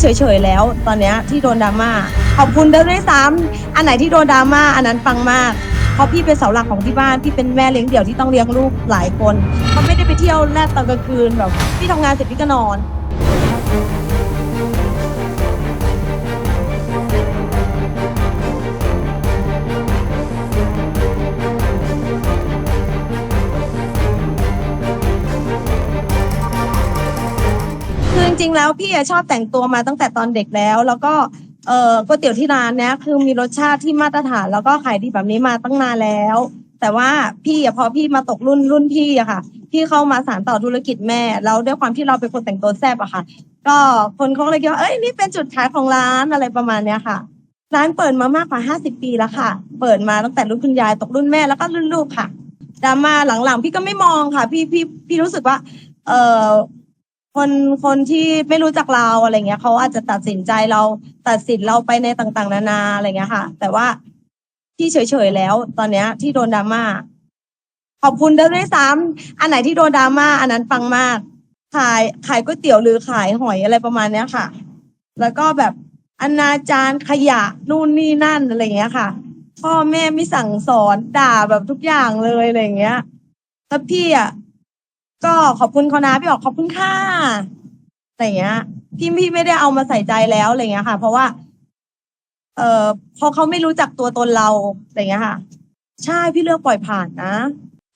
เฉยๆแล้ว ตอนเนี้ยที่โดนดราม่าขอบคุณด้วยซ้ำอันไหนที่โดนดราม่าอันนั้นฟังมากเพราะพี่เป็นเสาหลักของที่บ้านพี่เป็นแม่เลี้ยงเดี่ยวที่ต้องเลี้ยงลูกหลายคนเขาไม่ได้ไปเที่ยวแลดตอนกลางคืนแบบพี่ทำงานเสร็จพี่ก็นอน คือจริงๆแล้วพี่อะชอบแต่งตัวมาตั้งแต่ตอนเด็กแล้ว แล้วก็เอ่อก๋วยเตี๋ยวที่ร้านเนี้ยคือมีรสชาติที่มาตรฐาน แล้วก็ขายดีแบบนี้มาตั้งนานแล้ว แต่ว่าพี่อะพอพี่มาตกรุ่นรุ่นพี่อะค่ะพี่เข้ามาสานต่อธุรกิจแม่แล้วด้วยความที่เราเป็นคนแต่งตัวแซ่บอะค่ะ ก็คนเขาเลยคิดว่าเอ้ยนี่เป็นจุดขายของร้านอะไรประมาณเนี้ยค่ะ ร้านเปิดมามากกว่าห้าสิบปีแล้วค่ะ เปิดมาตั้งแต่รุ่นคุณยายตกรุ่นแม่แล้วก็รุ่นลูกค่ะดราม่าหลังๆ พี่ก็ไม่มองค่ะ พี่พี่พี่รู้สึกว่า เออ คนคนที่ไม่รู้จักเราอะไรเงี้ยเขาอาจจะตัดสินใจเราตัดสินเราไปในต่างๆ นานาอะไรเงี้ยค่ะ แต่ว่าที่เฉยๆแล้ว ตอนเนี้ย ที่โดนดราม่าขอบคุณด้วยซ้ำอันไหนที่โดนดราม่าอันนั้นฟังมาก ขายขายก๋วยเตี๋ยวหรือขายหอยอะไรประมาณเนี้ยค่ะ แล้วก็แบบอนาจารขยะนู่นนี่นั่นอะไรเงี้ยค่ะ พ่อแม่ไม่สั่งสอนด่าแบบทุกอย่างเลยอะไรเงี้ยแล้วพี่อะ ก็ขอบคุณเขานะพี่ออกขอบคุณค่ะอะไรเงี้ยพี่พี่ไม่ได้เอามาใส่ใจแล้วอะไรเงี้ยค่ะ เพราะว่า เอ่อพอเขาไม่รู้จักตัวตนเราอะไรเงี้ยค่ะ ใช่พี่เลือกปล่อยผ่านนะ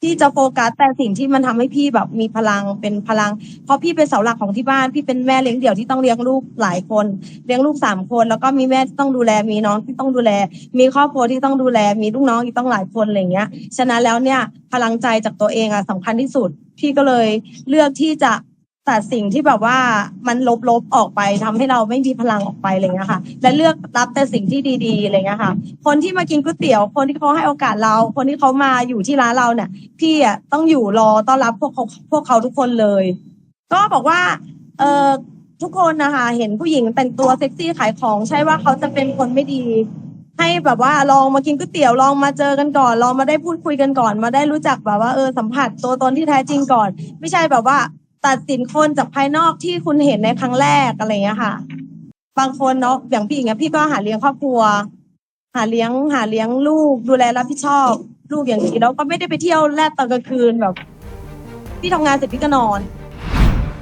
พี่จะโฟกัสแต่สิ่งที่มันทำให้พี่แบบมีพลังเป็นพลัง เพราะพี่เป็นเสาหลักของที่บ้าน พี่เป็นแม่เลี้ยงเดี่ยวที่ต้องเลี้ยงลูกหลายคน เลี้ยงลูกสามคน แล้วก็มีแม่ที่ต้องดูแลมีน้องที่ต้องดูแล มีครอบครัวที่ต้องดูแล มีลูกน้องอีกต้องหลายคนอะไรเงี้ย ฉะนั้นแล้วเนี่ย พลังใจจากตัวเองอะสำคัญที่สุดพี่ก็เลยเลือกที่จะตัดสิ่งที่แบบว่ามันลบๆออกไปทำให้เราไม่มีพลังออกไปอะไรเงี้ยค่ะ และเลือกรับแต่สิ่งที่ดีๆอะไรเงี้ยค่ะ คนที่มากินก๋วยเตี๋ยว คนที่เขาให้โอกาสเรา คนที่เขามาอยู่ที่ร้านเราเนี่ย พี่อะต้องอยู่รอต้อนรับพวกเขาพวกเขาทุกคนเลย ก็บอกว่า เออทุกคนนะคะเห็นผู้หญิงแต่งตัวเซ็กซี่ขายของ ใช่ว่าเขาจะเป็นคนไม่ดี ให้แบบว่าลองมากินก๋วยเตี๋ยวลองมาเจอกันก่อน ลองมาได้พูดคุยกันก่อน มาได้รู้จักแบบว่าเออสัมผัสตัวตนที่แท้จริงก่อน ไม่ใช่แบบว่า ตัดสินคนจากภายนอกที่คุณเห็นในครั้งแรกอะไรอย่างเงี้ยค่ะ บางคนเนาะอย่างพี่อย่างเงี้ยพี่ก็หาเลี้ยงครอบครัว หาเลี้ยงหาเลี้ยงลูกดูแลรับผิดชอบลูกอย่างนี้แล้วก็ไม่ได้ไปเที่ยวแลดตอนกลางคืนแบบ พี่ทำงานเสร็จพี่ก็นอน